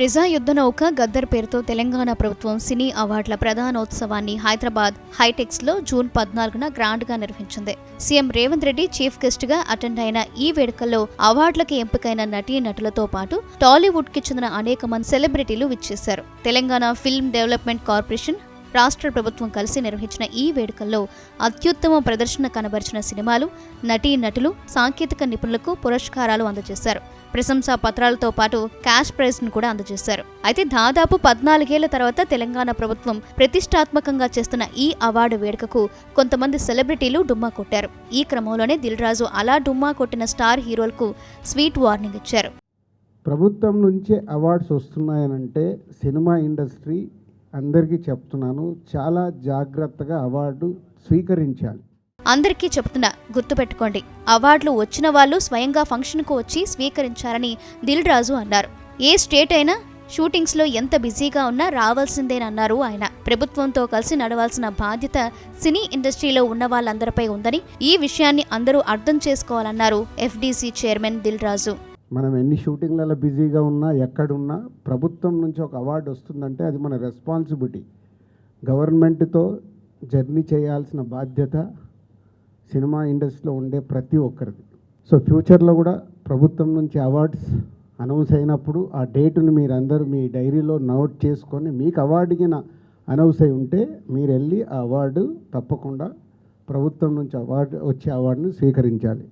ప్రజాయుద్ధ నౌక గద్దర్ పేరుతో తెలంగాణ ప్రభుత్వం సినీ అవార్డుల ప్రధానోత్సవాన్ని హైదరాబాద్ హైటెక్స్లో జూన్ పద్నాలుగున గ్రాండ్గా నిర్వహించింది. సీఎం రేవంత్ రెడ్డి చీఫ్ గెస్ట్గా అటెండ్ అయిన ఈ వేడుకల్లో అవార్డులకు ఎంపికైన నటీ నటులతో పాటు టాలీవుడ్కి చెందిన అనేక మంది సెలబ్రిటీలు విచ్చేశారు. తెలంగాణ ఫిల్మ్ డెవలప్మెంట్ కార్పొరేషన్ రాష్ట్ర ప్రభుత్వం కలిసి నిర్వహించిన ఈ వేడుకల్లో అత్యుత్తమ ప్రదర్శన కనబరిచిన సినిమాలు నటీ నటులు సాంకేతిక నిపుణులకు పురస్కారాలు అందజేశారు. ప్రశంసా పత్రాలతో పాటు క్యాష్ ప్రైజ్ను కూడా అందజేశారు. అయితే దాదాపు పద్నాలుగేళ్ళ తర్వాత తెలంగాణ ప్రభుత్వం ప్రతిష్టాత్మకంగా చేస్తున్న ఈ అవార్డు వేడుకకు కొంతమంది సెలబ్రిటీలు డుమ్మా కొట్టారు. ఈ క్రమంలోనే దిల్ రాజు అలా డుమ్మా కొట్టిన స్టార్ హీరోలకు స్వీట్ వార్నింగ్ ఇచ్చారు. ప్రభుత్వం నుంచే అవార్డ్స్ వస్తున్నాయనంటే సినిమా ఇండస్ట్రీ అందరికీ చెప్తున్నాను చాలా జాగ్రత్తగా అవార్డు స్వీకరించాలి. అందరికీ చెప్తున్నా గుర్తుపెట్టుకోండి అవార్డులు వచ్చిన వాళ్ళు స్వయంగా ఫంక్షన్కు వచ్చి స్వీకరించారని దిల్ రాజు అన్నారు. ఏ స్టేట్ అయినా షూటింగ్స్లో ఎంత బిజీగా ఉన్నా రావాల్సిందేనన్నారు ఆయన. ప్రభుత్వంతో కలిసి నడవాల్సిన బాధ్యత సినీ ఇండస్ట్రీలో ఉన్న వాళ్ళందరిపై ఉందని ఈ విషయాన్ని అందరూ అర్థం చేసుకోవాలన్నారు ఎఫ్డీసీ చైర్మన్ దిల్ రాజు. మనం ఎన్ని షూటింగ్లలో బిజీగా ఉన్నా ఎక్కడున్నా ప్రభుత్వం నుంచి ఒక అవార్డు వస్తుందంటే అది మన రెస్పాన్సిబిలిటీ గవర్నమెంట్తో జర్నీ చేయాల్సిన బాధ్యత సినిమా ఇండస్ట్రీలో ఉండే ప్రతి ఒక్కరిది. సో ఫ్యూచర్లో కూడా ప్రభుత్వం నుంచి అవార్డ్స్ అనౌన్స్ అయినప్పుడు ఆ డేటును మీరందరూ మీ డైరీలో నోట్ చేసుకొని మీకు అవార్డుకి అనౌన్స్ అయి ఉంటే మీరు వెళ్ళి ఆ అవార్డు తప్పకుండా ప్రభుత్వం నుంచి అవార్డు వచ్చే అవార్డును స్వీకరించాలి.